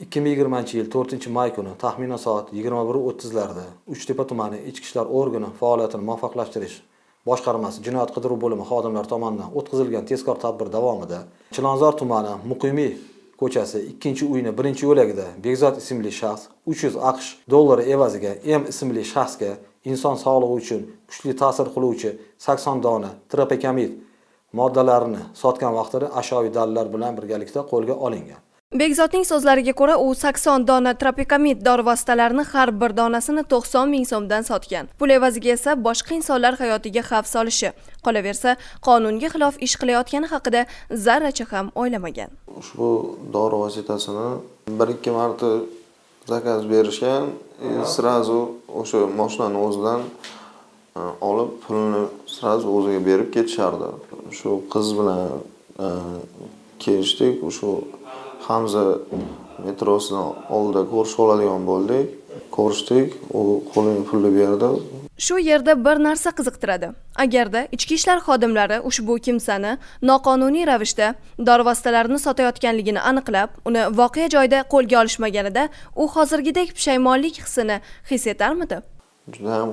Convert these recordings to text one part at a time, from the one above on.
2020 yil 4 may kuni taxminan soat 21:30larda Uchtepa tumani Ichki ishlar organi faoliyatini muvaffaqlashtirish boshqarmasi jinoyat qidiruv bo'limi xodimlari tomonidan o'tkazilgan tezkor tadbir davomida Chilonzor tumani Muqimiy ko'chasi 2-uyni 1-yo'lagida Bekzod ismli shaxs 300 AQSh dollari evaziga M ismli shaxsga inson sog'lig'i uchun kuchli ta'sir qiluvchi 80 dona tropikamid moddalarini sotgan vaqtida ashyoviy dalillar bilan birgalikda qo'lga olingan. Bekzodning so'zlariga ko'ra, u 80 dona tropikamid dori vositalarini har bir donasini 90 ming so'mdan sotgan. Pul evaziga esa boshqa insonlar hayotiga xavf solishi, qolaversa, qonunga xilof ish qilayotgani haqida zarracha ham o'ylamagan. ushbu dori vositasini bir ikki marta zakaz berishgan e, и сразу o'sha moshinani o'zidan e, olib pulni сразу o'ziga berib ketishardi shu qiz bilan e, kelishdik o'sha hamza metrosidan oldida ko'rishib oladigan bo'ldik. Ko'rishdik. U qo'liga pulni berdi. Shu yerda bir narsa qiziqtiradi. Agarda ichki ishlar xodimlari ushbu kimsani noqonuniy ravishda dori vositalarini sotayotganligini aniqlab, uni voqea joyida qo'lga olishmaganida, u hozirgidek pushaymonlik hissini his etarmidi? juda ham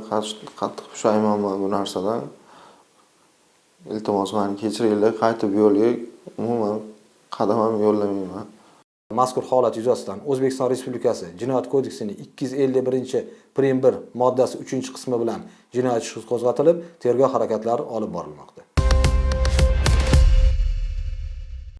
qattiq pushaymonman bu narsadan. Iltimos mani kechiringlar qaytib yo'lga. Umuman qadam ham yo'llamayman Mazkur holat yuzasidan O'zbekiston Respublikasi Jinoyat kodeksining 251-prim 1 moddasi 3-qismi bilan jinoyat ishi qo'zg'atilib, tergov harakatlari olib borilmoqda.